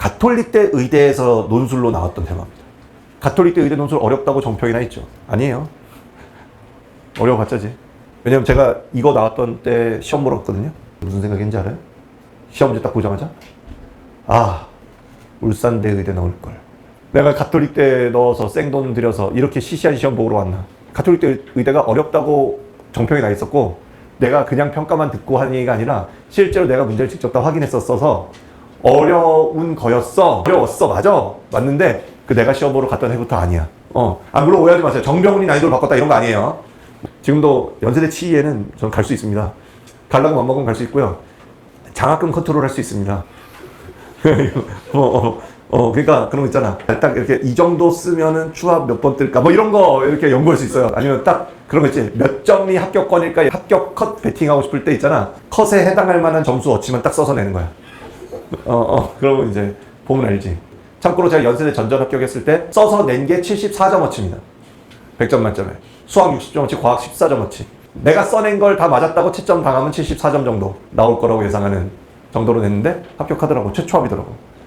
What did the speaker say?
가톨릭대 의대에서 논술로 나왔던 테마입니다. 가톨릭대 의대 논술 어렵다고 정평이나 있죠? 아니에요. 어려워봤자지. 왜냐면 제가 이거 나왔던 때 시험 보러 갔거든요. 무슨 생각인지 알아요? 시험지 딱 보자마자 아 울산대 의대 넣을 걸. 내가 가톨릭대 넣어서 생돈 들여서 이렇게 시시한 시험 보러 왔나? 가톨릭대 의대가 어렵다고 정평이 나 있었고 내가 그냥 평가만 듣고 하는 얘기가 아니라 실제로 내가 문제를 직접 다 확인했었어서 어려운 거였어. 어려웠어. 맞아. 맞는데 그 내가 시험 보러 갔던 해부터 아니야. 어. 아, 물론 오해하지 마세요. 정병훈이 난이도를 바꿨다 이런 거 아니에요. 지금도 연세대 치의에는 저는 갈 수 있습니다. 갈라고 맘 먹으면 갈 수 있고요. 장학금 컨트롤 할 수 있습니다. 어, 어, 어, 그러니까 그런 거 있잖아. 딱 이렇게 이 정도 쓰면은 추합 몇 번 뜰까? 뭐 이런 거 이렇게 연구할 수 있어요. 아니면 딱 그런 거 있지. 몇 점이 합격권일까? 합격 컷 배팅하고 싶을 때 있잖아. 컷에 해당할 만한 점수 어치만 딱 써서 내는 거야. 어, 어, 그러면 이제 보면 알지. 참고로 제가 연세대 전전 합격했을 때 써서 낸 게 74점어치입니다. 100점 만점에. 수학 60점어치, 과학 14점어치. 내가 써낸 걸 다 맞았다고 채점 당하면 74점 정도 나올 거라고 예상하는 정도로 냈는데 합격하더라고. 최초 합이더라고.